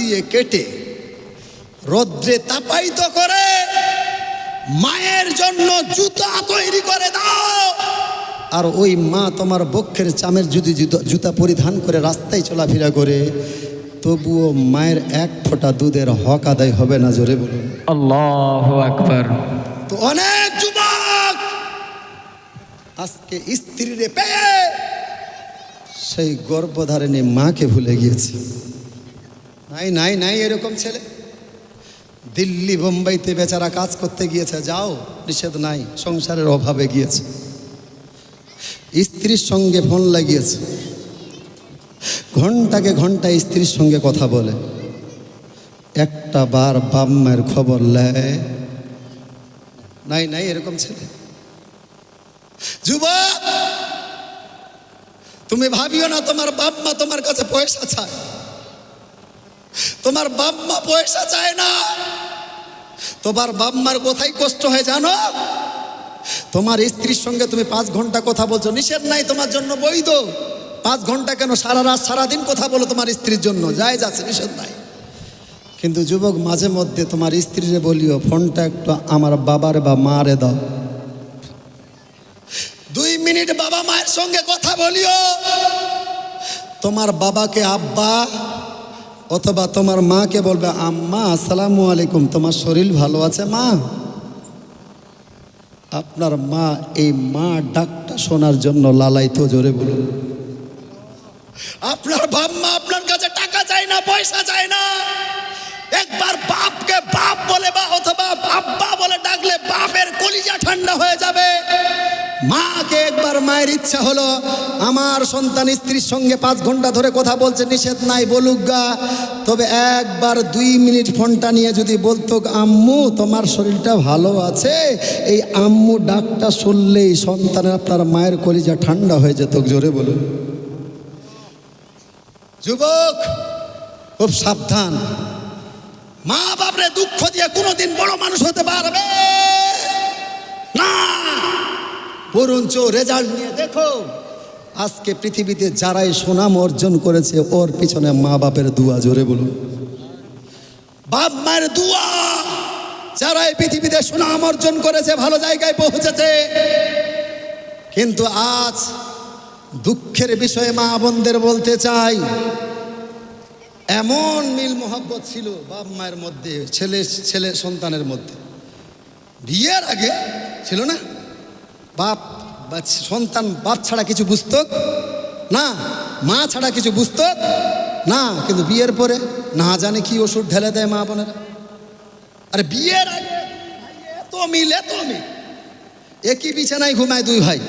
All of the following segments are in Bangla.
দিয়ে কেটে রৌদ্রে তাপায়িত করে মায়ের জন্য জুতা তৈরি করে দাও। আর ওই মা তোমার বক্ষের চামের যদি জুতা- পরিধান করে রাস্তায় চলাফেরা করে তবুও মায়ের এক ফোঁটা দুধের হক আদায় হবে না জোরে বলুন। আল্লাহ আকবার। তো অনেক যুবক আজকে স্ত্রীরে পেয়ে সেই গর্ভধারিণী মাকে ভুলে গিয়েছে। নাই নাই নাই এরকম ছেলে। দিল্লি বোম্বাইতে বেচারা কাজ করতে গিয়েছে, যাও, নিষেধ নাই, সংসারের অভাবে গিয়েছে। স্ত্রীর সঙ্গে ফোন লাগিয়েছে। ঘন্টাকে ঘণ্টা স্ত্রীর সঙ্গে কথা বলে। একটা বার বাপ মায়ের খবর নেয় নাই নাই এরকম ছেলে। যুবক! তুমি ভাবিও না তোমার বাপ মা তোমার কাছে পয়সা চায়। তোমার বাপ মা পয়সা চায় না। তোমার বাপ মার কোথায় কষ্ট হয়, জানো? তোমার স্ত্রীর সঙ্গে তুমি পাঁচ ঘণ্টা কথা বলছো, নিষেধ নাই তোমার জন্য, বৈধ। পাঁচ ঘণ্টা কেন সারা রাত, সারাদিন কথা বলো তোমার স্ত্রীর জন্য? যায় যাচ্ছে, নিষেধ নাই। কিন্তু যুবক, মাঝে মধ্যে তোমার স্ত্রীরে বলিও, ফোনটা একটু আমার বাবার বা মারে দাও। দুই মিনিট বাবা মায়ের সঙ্গে কথা বলিও। তোমার বাবাকে, আব্বা অথবা তোমার মাকে বলবে, আম্মা, আসসালামু আলাইকুম, তোমার শরীর ভালো আছে, মা? আপনার মা, এই মা ডাকটা শোনার জন্য লালাইতো জোরে বলুন আপনার বাপ আপনার কাছে টাকা চাই না, পয়সা চাই না। একবার বাপকে বাপ বলে বা অথবা আব্বা বলে ডাকলে বাপের কলিজা ঠান্ডা হয়ে যাবে। মাকে একবার মায়ের ইচ্ছা হলো, আমার সন্তান স্ত্রীর সঙ্গে পাঁচ ঘণ্টা ধরে কথা বলছে, নিষেধ নাই বলুক গা। তবে একবার দুই মিনিট ফোনটা নিয়ে যদি বলতো, আম্মু, তোমার শরীরটা ভালো আছে? এই আম্মু ডাকটা শুনলেই সন্তানের আপনার মায়ের কলিজা ঠান্ডা হয়ে যেত, জোরে বলুন। যুবক, খুব সাবধান। মা বাপরে দুঃখ দিয়ে কোনোদিন বড় মানুষ হতে পারবে? না। বরঞ্চ রেজাল্ট নিয়ে দেখো। আজকে পৃথিবীতে যারাই সুনাম অর্জন করেছে, ওর পিছনে মা বাপের দুয়া, জোরে বলুন। বাপ মায়ের দুয়া যারা এই পৃথিবীতে সুনাম অর্জন করেছে, ভালো জায়গায় পৌঁছেছে। কিন্তু আজ দুঃখের বিষয়ে মা বোনদের বলতে চাই এমন মিল মোহাব্বত ছিল বাপ মায়ের মধ্যে, ছেলে ছেলে সন্তানের মধ্যে। বিয়ের আগে ছিল না? বাপ বা সন্তান, বাপ ছাড়া কিছু বুঝত না, মা ছাড়া কিছু বুঝত না, কিন্তু বিয়ের পরে না জানে কি ওষুধ ঢেলে দেয় মা বোনেরা। আরে বিয়ের আগে এত মিল এত মিল। একই বিছানায় ঘুমায় দুই ভাই,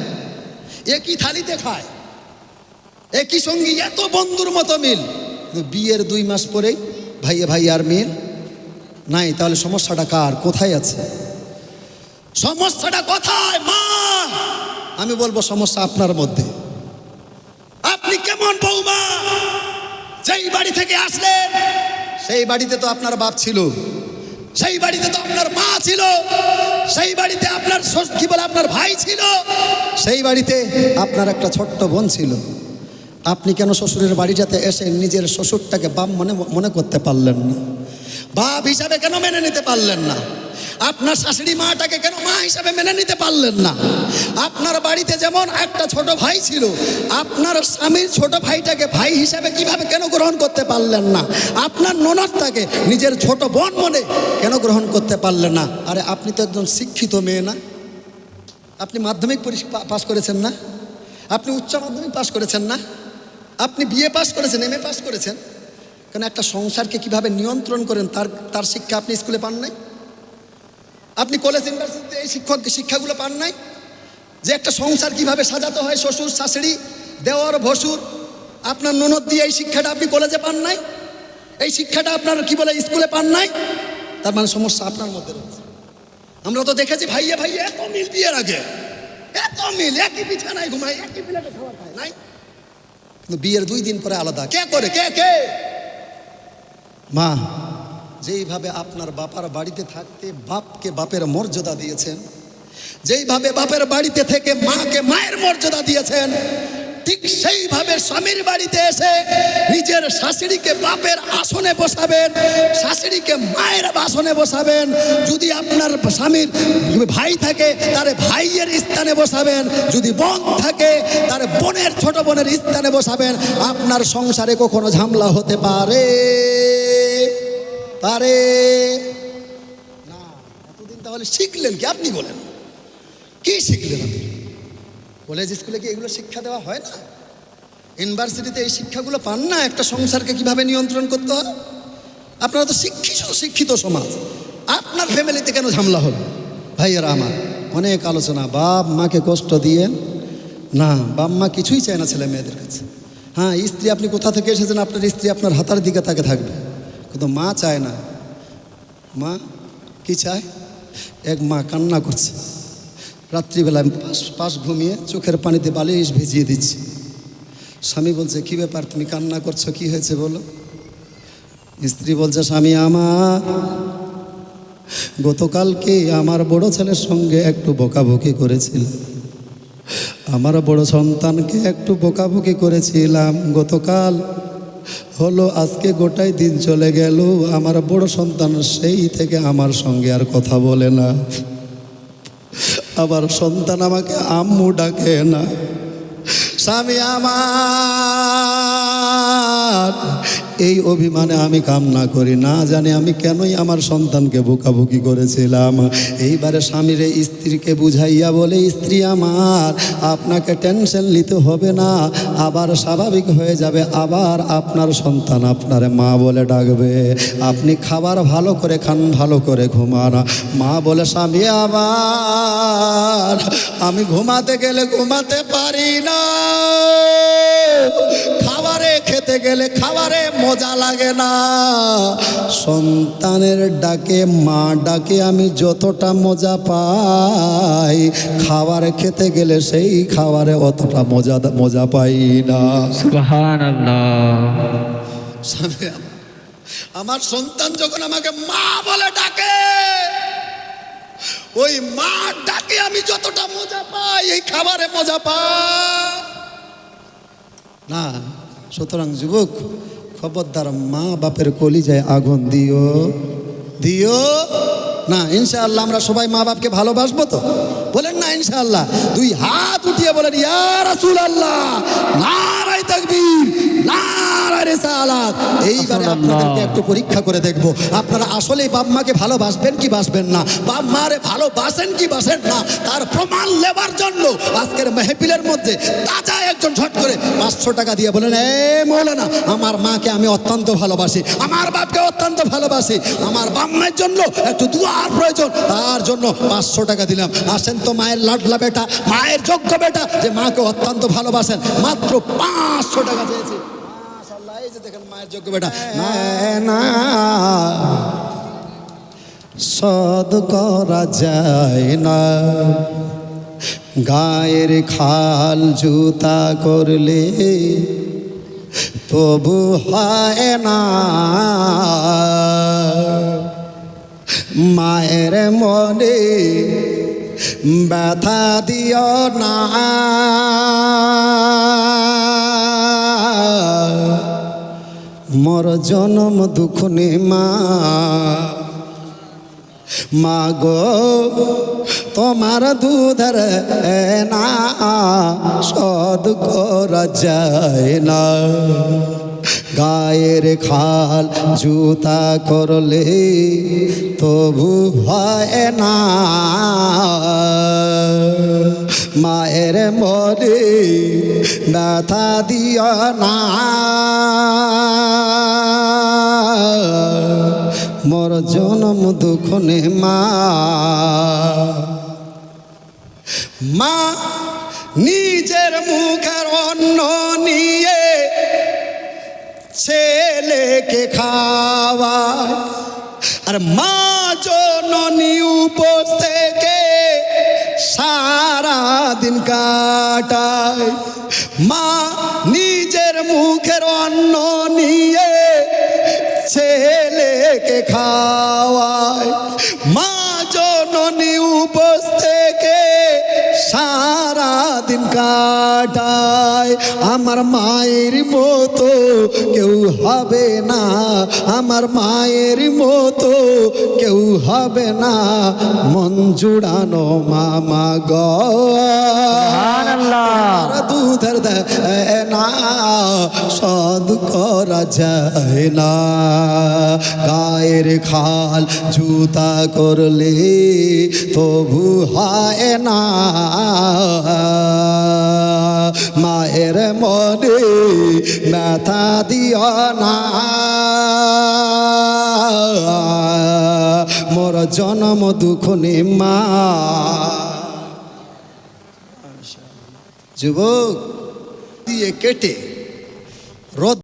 একই থালিতে খায়, একই সঙ্গী এত বন্ধুর মতো মিল। বিয়ের দুই মাস পরেই ভাইয়ে ভাই আর মেয়ের নাই, তাহলে সমস্যাটা কার? কোথায় আছে? সমস্যাটা কোথায়, মা? আমি বলব সমস্যা আপনার মধ্যে। আপনি কেমন বৌমা? যেই বাড়ি থেকে আসলেন, সেই বাড়িতে তো আপনার বাপ ছিল। সেই বাড়িতে তো আপনার মা ছিল। সেই বাড়িতে আপনার কি বলে, আপনার ভাই ছিল। সেই বাড়িতে আপনার একটা ছোট্ট বোন ছিল। আপনি কেন শ্বশুরের বাড়ি যাতে এসে নিজের শ্বশুরটাকে বাপ মনে মনে করতে পারলেন না? বাপ হিসাবে কেন মেনে নিতে পারলেন না? আপনার শাশুড়ি মাটাকে কেন মা হিসাবে মেনে নিতে পারলেন না? আপনার বাড়িতে যেমন একটা ছোট ভাই ছিল, আপনার স্বামীর ছোট ভাইটাকে ভাই হিসাবে কীভাবে কেন গ্রহণ করতে পারলেন না? আপনার ননদটাকে নিজের ছোট বোন মনে কেন গ্রহণ করতে পারলেন না? আরে আপনি তো একজন শিক্ষিত মেয়ে না। আপনি মাধ্যমিক পরীক্ষা পাশ করেছেন না? আপনি উচ্চ মাধ্যমিক পাশ করেছেন না? আপনি বিএ পাস করেছেন এম এ পাস করেছেন। কেন একটা সংসারকে কীভাবে নিয়ন্ত্রণ করেন, তার তার শিক্ষা আপনি স্কুলে পান নাই? আপনি কলেজ, ইউনিভার্সিটিতে এই শিক্ষক, শিক্ষাগুলো পান নাই? যে একটা সংসার কীভাবে সাজাতে হয়, শ্বশুর, শাশুড়ি, দেওয়ার, ভসুর, আপনার ননদ দিয়ে এই শিক্ষাটা আপনি কলেজে পান নাই? এই শিক্ষাটা আপনার কি বলে, স্কুলে পান নাই? তার মানে সমস্যা আপনার মধ্যে রয়েছে। আমরা তো দেখেছি, ভাইয়ে ভাইয়ে, এত মিল বিয়ের আগে। এত মিল, একই বিছানায় ঘুমায়, একই প্লেটে খাবার খায়, নাই? বিয়ের দুই দিন পরে আলাদা। কে করে? কে কে? মা, যেইভাবে আপনার বাপার বাড়িতে থাকতে বাপকে বাপের মর্যাদা দিয়েছেন, যেইভাবে বাপের বাড়িতে থেকে মাকে মায়ের মর্যাদা দিয়েছেন ঠিক সেইভাবে স্বামীর বাড়িতে এসে নিজের শাশুড়িকে বাপের আসনে বসাবেন, শাশুড়িকে মায়ের আসনে বসাবেন। যদি আপনার স্বামীর ভাই থাকে, তারে ভাইয়ের স্থানে বসাবেন। যদি বোন থাকে, তার বোনের, ছোট বোনের স্থানে বসাবেন। আপনার সংসারে কখনো ঝামেলা হতে পারে? পারে? না। এতদিন তাহলে শিখলেন কি? আপনি বলেন। কি শিখলেন আপনি? কলেজ স্কুলে কি এগুলো শিক্ষা দেওয়া হয় না? ইউনিভার্সিটিতে এই শিক্ষাগুলো পান না? একটা সংসারকে কীভাবে নিয়ন্ত্রণ করতে হয়? আপনারা তো শিক্ষিত শিক্ষিত সমাজ। আপনার ফ্যামিলিতে কেন ঝামেলা হলো? ভাইয়েরা আমার, অনেক আলোচনা। বাপ মাকে কষ্ট দিয়ে, না, বাপ মা কিছুই চায় না ছেলে মেয়েদের কাছে। হ্যাঁ স্ত্রী আপনি কোথা থেকে এসেছেন? আপনার স্ত্রী আপনার হাতার দিকে তাকে থাকবে। কিন্তু মা চায় না। মা কি চায়? এক মা কান্না করছে। রাত্রিবেলায় পাশ পাশ ঘুমিয়ে চোখের পানিতে বালিশ ভিজিয়ে দিচ্ছি। স্বামী বলছে, কি ব্যাপার? তুমি কান্না করছ? কি হয়েছে বলো? স্ত্রী বলছে, স্বামী, আমার গতকালকে আমার বড় ছেলের সঙ্গে একটু বকাবকি করেছিল আমার বড় সন্তানকে একটু বকাবকি করেছিলাম। গতকাল হলো, আজকে গোটাই দিন চলে গেল। আমার বড় সন্তান সেই থেকে আমার সঙ্গে আর কথা বলে না। আবার সন্তান আমাকে আম্মু ডাকে না। স্বামী আমার এই অভিমানে আমি কামনা করি, না জানি আমি কেনই আমার সন্তানকে বোকাবুকি করেছিলাম। এইবারে স্বামীর স্ত্রীকে বুঝাইয়া বলে, স্ত্রী আমার, আপনাকে টেনশন নিতে হবে না, আবার স্বাভাবিক হয়ে যাবে, আবার আপনার সন্তান আপনার মা বলে ডাকবে। আপনি খাবার ভালো করে খান, ভালো করে ঘুমান। মা বলে, স্বামী আবার আমি ঘুমাতে গেলে ঘুমাতে পারি না। খাবারে খেতে গেলে খাবারে মজা লাগে না। সন্তানের ডাকে মা ডাকে আমি যতটা মজা পাই খাবার খেতে গেলে সেই খাবারে অতটা মজা মজা পাই না। আমার সন্তান যখন আমাকে মা বলে ডাকে ওই মা ডাকে আমি যতটা মজা পাই এই খাবারে মজা পাই। না সুতরাং যুবক খবরদার মা বাপের কলি যায় আগুন দিও। দিও? না, ইনশাআল্লাহ আমরা সবাই মা বাপকে ভালোবাসবো তো। বলেন না, ইনশাআল্লাহ। দুই হাত উঠিয়ে বলেন, ইয়া রাসূলুল্লাহ নারাই তাকবীর নারাই রিসালাত। এইবারে আপনাদেরকে একটু পরীক্ষা করে দেখব। আপনারা আসলেই বাপ মাকে ভালোবাসবেন কি বাসবেন না? বাপ মারে ভালোবাসেন কি বাসেন না? তার প্রমাণ লেবার জন্য আজকের মেহফিলের মধ্যে তাজা একজন ঝট করে পাঁচশো টাকা দিয়ে বলেন এ মৌলানা আমার মাকে আমি অত্যন্ত ভালোবাসি। আমার বাপকে অত্যন্ত ভালোবাসি। আমার বাম্মার জন্য একটু দুয়ার প্রয়োজন। তার জন্য পাঁচশো টাকা দিলাম। আসেন তো মায়ের লাডলা বেটা মায়ের যোগ্য বেটা যে মাকে অত্যন্ত ভালোবাসেন। মাত্র পাঁচশো টাকা চেয়েছি। দেখেন মায়ের না সদ করা যায় না। গায়ের খাল জুতা করলে তবু হয় না। মায়ের মনে ব্যথা দিও না। মোর জনম দুখনে মা। মাগো তোমার দুধের না, সদ করা যায় না। গায়ের খাল জুতা করলে তবু হয় না। মায়ের মরে ব্যথা দিও না। মোর জনম দুখনে মা। মা নিজের মুখের অন্ন নিয়ে ছেলেকে খাওয়া আর মা জননী উপোস থেকে দিন কাটায়। মা নিজের মুখের অন্ন নিয়ে ছেলেকে খাওয়ায়। কাটায়। আমার মায়ের মতো কেউ হবে না। আমার মায়ের মতো কেউ হবে না। মন জুড়ানো মামা গ। দুধের না সদ করা যায় না। গায়ের খাল জুতা করলে তবু হয় না। মায়ের মনে ব্যথা দিও না। মোর জনম দুঃখ মা যুবক দিয়ে কেটে রোদ